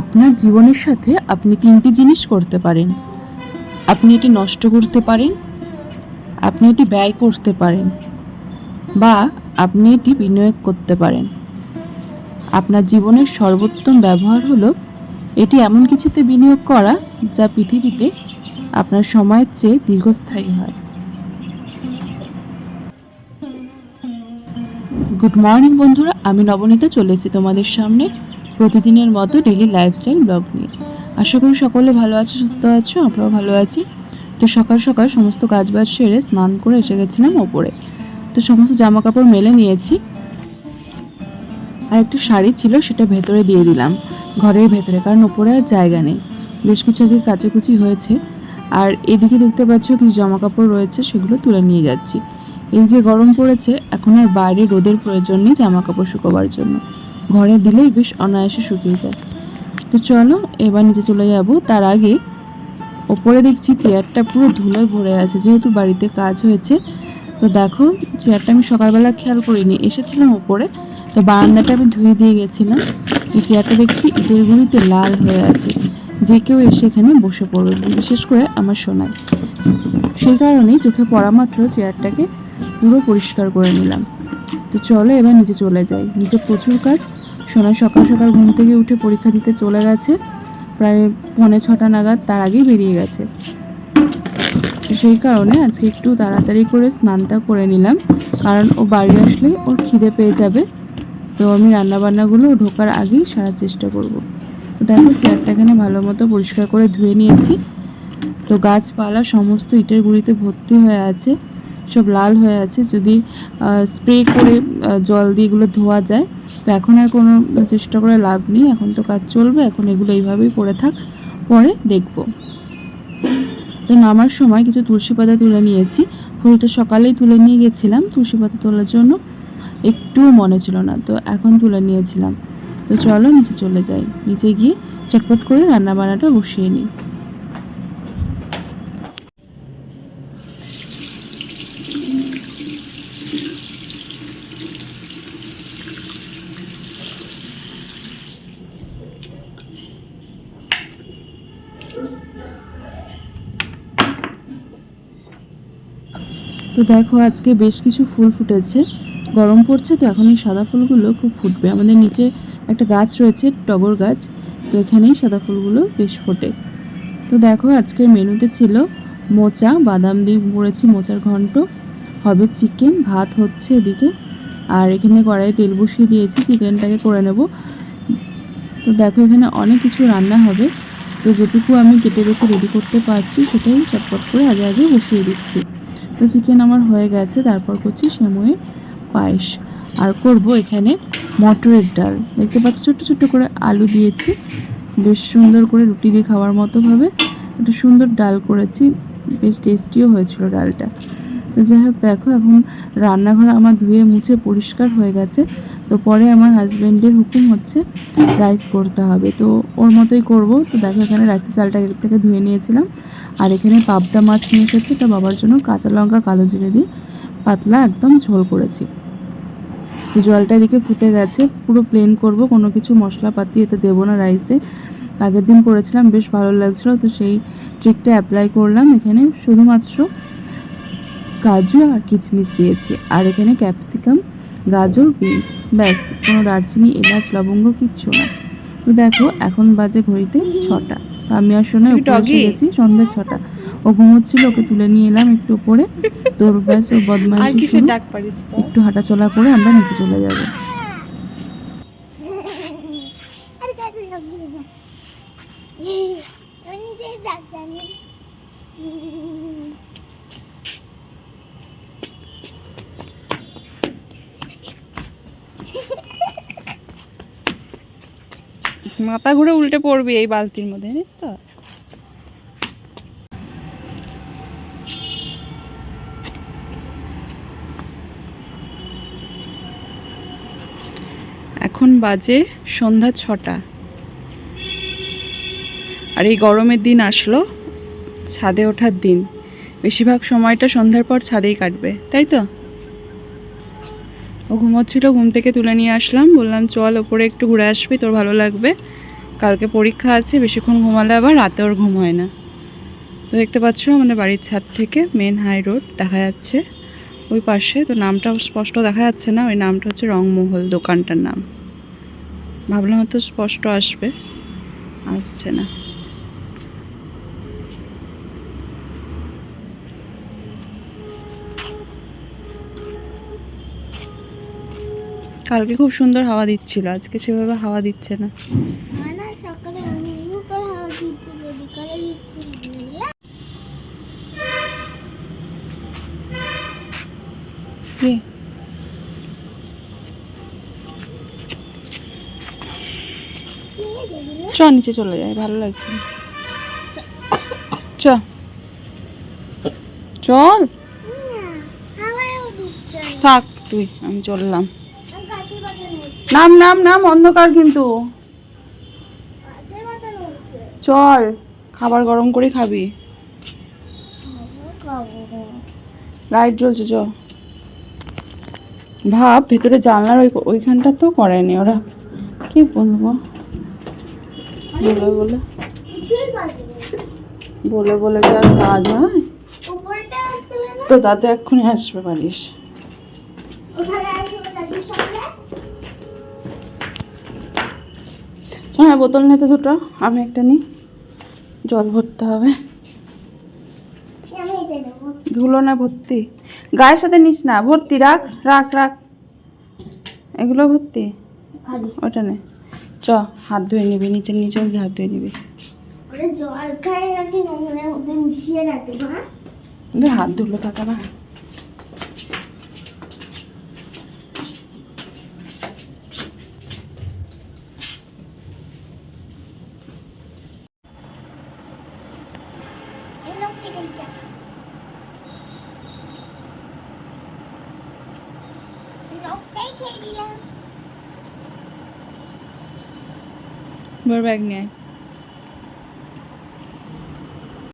আপনার জীবনের সাথে আপনি তিনটি জিনিস করতে পারেন। আপনি এটি নষ্ট করতে পারেন, আপনি এটি ব্যয় করতে পারেন, বা আপনি এটি বিনিয়োগ করতে পারেন। আপনার জীবনের সর্বোত্তম ব্যবহার হলো এটি এমন কিছুতে বিনিয়োগ করা যা পৃথিবীতে আপনার সময়ের চেয়ে দীর্ঘস্থায়ী হয়। গুড মর্নিং বন্ধুরা, আমি নবনীতা, চলে এসেছি তোমাদের সামনে। প্রতিদিনের মতো ডেলি লাইফস্টাইল ব্লগ নিয়ে। আশা করি সকলে ভালো আছো, সুস্থ আছো, আমরাও ভালো আছি। তো সকাল সকাল সমস্ত কাজবাজ সেরে স্নান করে এসে গেছিলাম ওপরে। তো সমস্ত জামা কাপড় মেলে নিয়েছি। আর একটা শাড়ি ছিল, সেটা ভেতরে দিয়ে দিলাম। ঘরের ভেতরে, কারণ ওপরে আর জায়গা নেই। বেশ কিছু আজকে কাচাকুচি হয়েছে। আর এদিকে দেখতে পাচ্ছ কিছু জামা কাপড় রয়েছে, সেগুলো তুলে নিয়ে যাচ্ছি। এই যে গরম পড়েছে, এখন আর বাইরে রোদের প্রয়োজন নেই জামা কাপড় শুকোবার জন্য। ঘরে দিলেই বেশ অনায়াসে শুকিয়ে যায়। তো চলো, এবার নিচে চলে যাব। তার আগে ওপরে দেখছি চেয়ারটা পুরো ধুলোয় ভরে আছে, যেহেতু বাড়িতে কাজ হয়েছে। তো দেখো, চেয়ারটা আমি সকালবেলা খেয়াল করিনি, এসেছিলাম ওপরে। তো বারান্দাটা আমি ধুয়ে দিয়ে গেছিলাম। চেয়ারটা দেখছি ইটের গুঁড়িতে লাল হয়ে আছে। যে কেউ এসে এখানে বসে পড়বে, বিশেষ করে আমার সোনায় সেই কারণেই চোখে পড়া মাত্র চেয়ারটাকে পুরো পরিষ্কার করে নিলাম। তো চলো এবার নিচে চলে যাই। নিচে প্রচুর কাজ। সোনা সকাল সকাল ঘুম থেকে উঠে পরীক্ষা দিতে চলে গেছে। প্রায় পৌনে ছটা নাগাদ তার আগেই বেরিয়ে গেছে। সেই কারণে আজকে একটু তাড়াতাড়ি করে স্নানটা করে নিলাম। কারণ ও বাড়ি আসলেই ওর খিদে পেয়ে যাবে। তো আমি রান্নাবান্নাগুলো ঢোকার আগেই সারার চেষ্টা করব। তো দেখো, চেয়ারটা এখানে ভালো মতো পরিষ্কার করে ধুয়ে নিয়েছি। তো গাছপালা সমস্ত ইটের গুঁড়িতে ভর্তি হয়ে আছে। সব লাল হয়ে আছে। যদি স্প্রে করে জল দিয়ে এগুলো ধোয়া যায়, তো এখন আর কোনো চেষ্টা করে লাভ নেই। এখন তো কাজ চলবে, এখন এগুলো এইভাবেই পড়ে থাক, পরে দেখব। তো নামার সময় কিছু তুলসী পাতা তুলে নিয়েছি। ফুলটা সকালেই তুলে নিয়ে গেছিলাম, তুলসী পাতা তোলার জন্য একটুও মনে ছিল না, তো এখন তুলে নিয়েছিলাম। তো চলো নিচে চলে যাই। নিচে গিয়ে চটপট করে রান্না বান্নাটা বসিয়ে নিই। তো দেখো, আজকে বেশ কিছু ফুল ফুটেছে। গরম পড়ছে, তো এখন এই সাদা ফুলগুলো খুব ফুটবে। আমাদের নিচে একটা গাছ রয়েছে, টগর গাছ। তো এখানেই সাদা ফুলগুলো বেশ ফোটে। তো দেখো, আজকের মেনুতে ছিল মোচা, বাদাম দিয়ে পড়েছি মোচার ঘন্ট। হবে চিকেন, ভাত হচ্ছে এদিকে। আর এখানে কড়াইয়ে তেল বসিয়ে দিয়েছি, চিকেনটাকে করে নেব। তো দেখো, এখানে অনেক কিছু রান্না হবে। তো যেটুকু আমি কেটে বেছে রেডি করতে পারছি, সেটাই চটপট করে আগে আগে বসিয়ে দিচ্ছি। তো চিকেন আমার হয়ে গেছে, তারপর করছি সেময়ের পায়েস। আর করব এখানে মটরের ডাল। দেখতে পাচ্ছি ছোট্ট ছোট্ট করে আলু দিয়েছি। বেশ সুন্দর করে রুটি দিয়ে খাওয়ার মতোভাবে একটা সুন্দর ডাল করেছি। বেশ টেস্টিও হয়েছিল ডালটা। তো যাই হোক, দেখো, এখন রান্নাঘর আমার ধুয়ে মুছে পরিষ্কার হয়ে গেছে। তো পরে আমার হাজব্যান্ডের হুকুম হচ্ছে রাইস করতে হবে। তো ওর মতোই করব। তো দেখো, এখানে রাইসের চালটা থেকে ধুয়ে নিয়েছিলাম। আর এখানে পাবদা মাছ নিয়ে এসেছি। তো বাবার জন্য কাঁচা লঙ্কা, কালো জিরে দিয়ে পাতলা একদম ঝোল করেছি। তো জলটা এদিকে ফুটে গেছে। পুরো প্লেন করব। কোনো কিছু মশলাপাতি এতে দেবো না রাইসে। আগের দিন করেছিলাম, বেশ ভালো লাগছিল। তো সেই ট্রিকটা অ্যাপ্লাই করলাম এখানে। শুধুমাত্র কাজু আর কিচমিচ দিয়েছি। আর এখানে ক্যাপসিকাম গাজর বিনস ব্যাস কোনো দারচিনি এলাচ লবঙ্গ কিচ্ছু না। তো দেখো এখন বাজে ঘড়িতে ছটা। তো আমি আর শোনা উপরে এসে গেছি সন্ধ্যে ছটা। ও ঘুমোচ্ছিল ওকে তুলে নিয়ে এলাম একটু উপরে। তোর ব্যাস ও বদমাইশ? একটু হাঁটাচলা করে আমরা নিচে চলে যাব আরে কাটে লাগবে না আমি নিজেই ডাক জানি মাথা ঘুরে উল্টে পড়বি এই বালতির মধ্যে, জানিস তো? এখন বাজে সন্ধ্যা ছটা। আর এই গরমের দিন আসলো, ছাদে ওঠার দিন। বেশিরভাগ সময়টা সন্ধ্যার পর ছাদেই কাটবে, তাই তো? ও ঘুমোচ্ছিল, ঘুম থেকে তুলে নিয়ে আসলাম। বললাম, চল, ওপরে একটু ঘুরে আসবি, তোর ভালো লাগবে। কালকে পরীক্ষা আছে, বেশিক্ষণ ঘুমালে আবার রাতে ওর ঘুম হয় না। তো দেখতে পাচ্ছ আমাদের বাড়ির ছাদ থেকে মেন হাই রোড দেখা যাচ্ছে। ওই পাশে, তো নামটা স্পষ্ট দেখা যাচ্ছে না, ওই নামটা হচ্ছে রংমহল দোকানটার নাম। ভাবলাম হয়তো স্পষ্ট আসবে, আসছে না। কালকে খুব সুন্দর হাওয়া দিচ্ছিল আজকে সেভাবে হাওয়া দিচ্ছে না। কি? চ নিচে চলে যায় ভালো লাগছে চ। চল। থাক তুই আমি চললাম আর গাছের পাতা নড়ছে নাম নাম নাম অন্ধকার কিন্তু। চল খাবার গরম করে খাবি। লাইট জ্বলছে চ। ভাব ভেতরে জানলার ওই ওইখানটা তো করেনি ওরা। কি বলব? বলে বলে। বলে বলে কি আর কাজ হয়? তো তাতে এক্ষুনি আসবে পারিস ওখানে আসবে হ্যাঁ বোতল নিতে দুটো। আমি একটা নিই। জল ভরতে হবে। ধুলো না ভর্তি। গায়ের সাথে নিস না ভর্তি রাখ রাখ রাখ। এগুলো ভর্তি? ওটা নে। চ হাত ধুয়ে নিবি নিচের নিচে হাত ধুয়ে নিবি। জল খায় নাকি? মিশিয়ে রাখে হাত ধুলো থাকে না এই লোক কেটে যা দিলাম ব্যাগ নিয়ে।